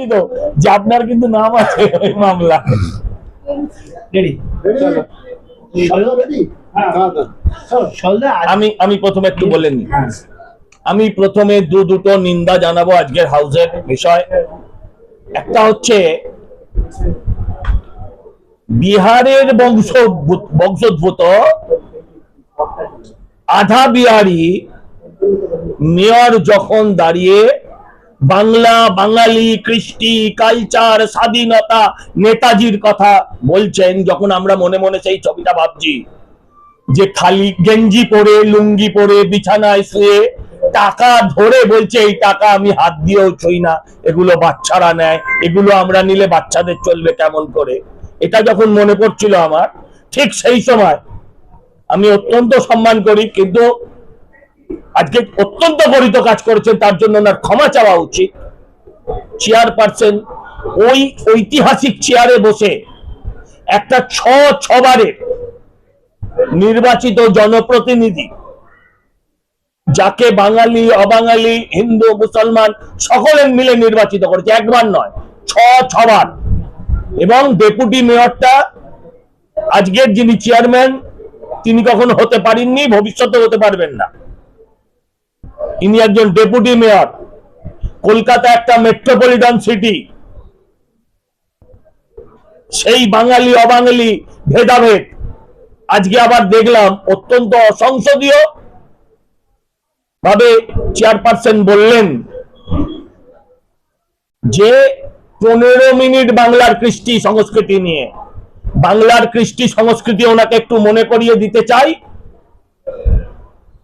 দুঃখিত যে আপনার কিন্তু নাম আছে ওই মামলা। আমি আমি প্রথমে একটু বলে নিই। আমি প্রথমে দু দুটো নিন্দা জানাব আজকের হাউসের বিষয়। একটা হচ্ছে বিহারের বংশ বংশোদ্ভূত আধা বিহারি মেয়র যখন দাঁড়িয়ে বাংলা, বাঙালি, কৃষ্টি কালচার স্বাধীনতা, নেতাজির কথা বলছেন যখন আমরা মনে মনে সেই ছবিটা ভাবছি যে খালি গেঞ্জি পরে, লুঙ্গি পরে, বিছানায় শুয়ে টাকা ধরে বলছে, এই টাকা আমি হাত দিয়েও ছুই না। এগুলো বাচ্চারা নেয়। এগুলো আমরা নিলে বাচ্চাদের চলবে কেমন করে? এটা যখন মনে পড়ছিল আমার, ঠিক সেই সময় আমি অত্যন্ত সম্মান করি, কিন্তু আজকে অত্যন্ত গরিত কাজ করেছেন, তার জন্য ওনার ক্ষমা চাওয়া উচিত। চেয়ারপারসন ওই ঐতিহাসিক চেয়ারে বসে একটা ছ ছবারের নির্বাচিত জনপ্রতিনিধি, যাকে বাঙালি, অবাঙালি, হিন্দু, মুসলমান সকলে মিলে নির্বাচিত করেছে, একবার নয়, ছ ছবার। এবং ডেপুটি মেয়রটা আজকের যিনি চেয়ারম্যান তিনি কখনো হতে পারেননি ভবিষ্যতে হতে পারবেন না। ইনি একজন ডেপুটি মেয়র, কলকাতা একটা মেট্রোপলিটন সিটি সেই বাঙালি, অবাঙালি ভেদাভেদ। আজকে আবার দেখলাম অত্যন্ত অসংসদীয় ভাবে চেয়ারপারসন বললেন যে পনেরো মিনিট বাংলার কৃষ্টি সংস্কৃতি নিয়ে। বাংলার কৃষ্টি সংস্কৃতি ওনাকে একটু মনে করিয়ে দিতে চাই।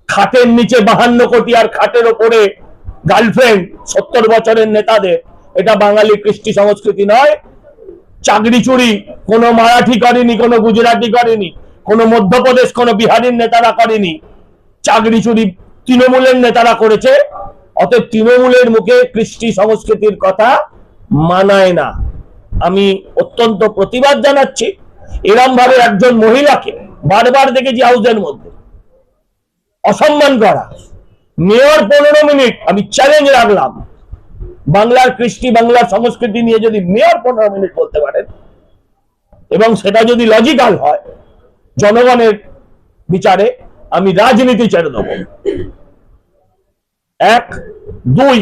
খাটের নিচে বাহান্ন কোটি আর খাটের ওপরে গার্লফ্রেন্ড সত্তর বছরের নেতাদের। এটা বাঙালি কৃষ্টি সংস্কৃতি নয়। চাকরি চুরি, কোনো মারাঠি করেনি, কোনো গুজরাটি করেনি, কোনো মধ্যপ্রদেশ, কোনো বিহারের নেতারা করেনি। চাকরি চুরি তৃণমূলের নেতারা করেছে। অতএব তৃণমূলের মুখে কৃষ্টি সংস্কৃতির কথা মানায় না। আমি অত্যন্ত প্রতিবাদ জানাচ্ছি। এরম ভাবে একজন মহিলাকে বারবার দেখেছি হাউসের মধ্যে। অসম্মান করা। মেয়র পনেরো মিনিট, আমি চ্যালেঞ্জ রাখলাম। বাংলার কৃষ্টি, বাংলার সংস্কৃতি নিয়ে যদি মেয়র পনেরো মিনিট বলতে পারেন, এবং সেটা যদি লজিক্যাল হয়, জনগণের বিচারে আমি রাজনীতি ছেড়ে দেব। এক, দুই,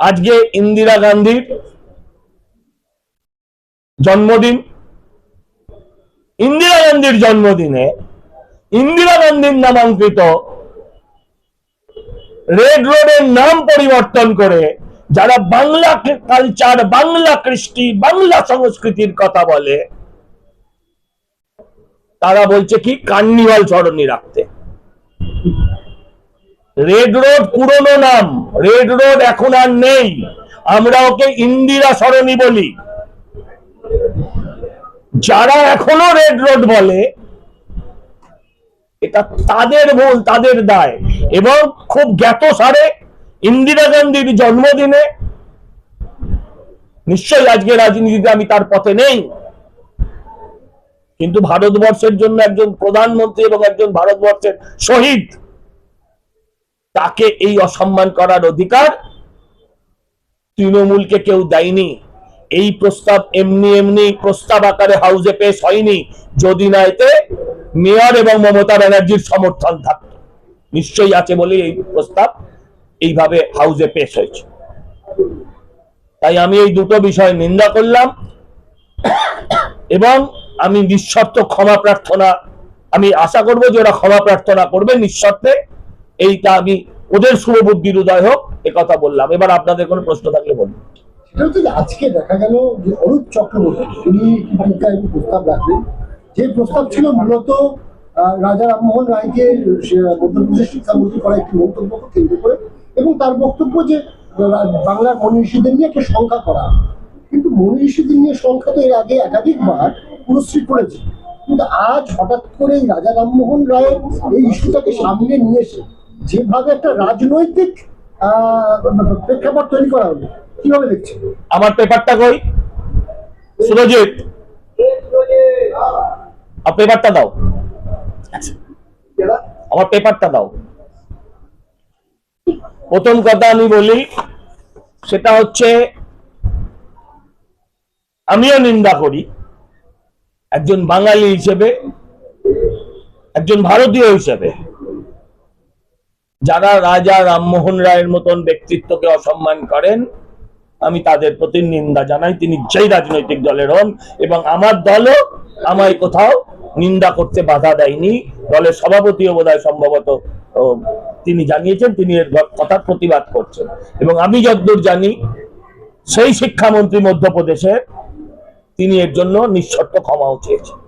আজকে ইন্দিরা গান্ধীর জন্মদিন। ইন্দিরা গান্ধীর জন্মদিনে ইন্দিরা গান্ধীর নামাঙ্কিত রেড রোডের নাম পরিবর্তন করে যারা বাংলা কালচার বাংলা কৃষ্টি, বাংলা সংস্কৃতির কথা বলে, তারা বলছে কি কার্নিভাল সরণি রাখতে। রেড রোড পুরনো নাম, রেড রোড এখন আর নেই। আমরা ওকে ইন্দিরা সরণি বলি। যারা এখনও রেড রোড বলে এটা তাদের ভুল, তাদের দায়। এবং খুব জ্ঞাত সারে ইন্দিরা গান্ধীর জন্মদিনে নিশ্চয়ই আজকে রাজনীতিতে আমি তার পথে নেই। কিন্তু ভারতবর্ষের জন্য একজন প্রধানমন্ত্রী এবং একজন ভারতবর্ষের শহীদ, তাকে এই অসম্মান করার অধিকার তৃণমূলকে কেউ দেয়নি। এই প্রস্তাব এমনি এমনি প্রস্তাব আকারে হাউসে পেশ হয়নি। যদি না এতে মেয়র এবং মমতা ব্যানার্জির সমর্থন থাকতো। নিশ্চয়ই আছে বলে এই প্রস্তাব এইভাবে হাউসে পেশ হয়েছে। তাই আমি এই দুটো বিষয় নিন্দা করলাম এবং আমি নিঃশর্ত ক্ষমা প্রার্থনা, আমি আশা করব যে ওরা ক্ষমা প্রার্থনা করবে নিঃশর্তে। এইটা আমি ওদের শুভবুদ্ধির উদয় হোক কথা বললাম। এবার আপনাদের কোনো প্রশ্ন থাকলে বলুন। আজকে দেখা গেল যে অরূপ চক্রবর্তী একটি প্রস্তাব রাখলেন। যে প্রস্তাব ছিল মূলত রাজা রামমোহন রায়কে মধ্যপ্রদেশের শিক্ষামন্ত্রী করা একটি মন্তব্যকে কেন্দ্র করে এবং তার বক্তব্য যে বাংলার মনীষীদের নিয়ে একটা সংখ্যা করা। কিন্তু মনীষীদের নিয়ে সংখ্যা তো এর আগে একাধিকবার পুরস্কৃত করেছে। কিন্তু আজ হঠাৎ করে রাজা রামমোহন রায়ের এই ইস্যুটাকে সামনে নিয়ে এসে যেভাবে একটা রাজনৈতিক প্রেক্ষাপট তৈরি করা হলো, কীভাবে দেখছেন? আমার পেপারটা কই? সুরজিৎ আর পেপারটা দাও। আমার পেপারটা দাও। প্রথম কথা আমি বলি সেটা হচ্ছে আমিও নিন্দা করি। একজন বাঙালি হিসেবে একজন ভারতীয় হিসেবে যারা রাজা রামমোহন রায়ের মতন ব্যক্তিত্বকে অসম্মান করেন আমি তাদের প্রতি নিন্দা জানাই। তিনি যেই রাজনৈতিক দলের হন এবং আমার দলও আমায় কোথাও নিন্দা করতে বাধা দেয়নি। দলের সভাপতিও বোধহয় সম্ভবত তিনি জানিয়েছেন, তিনি এর কথার প্রতিবাদ করছেন। এবং আমি যতদূর জানি, সেই শিক্ষামন্ত্রী মধ্যপ্রদেশের তিনি এর জন্য নিঃশর্ত ক্ষমাও চেয়েছেন।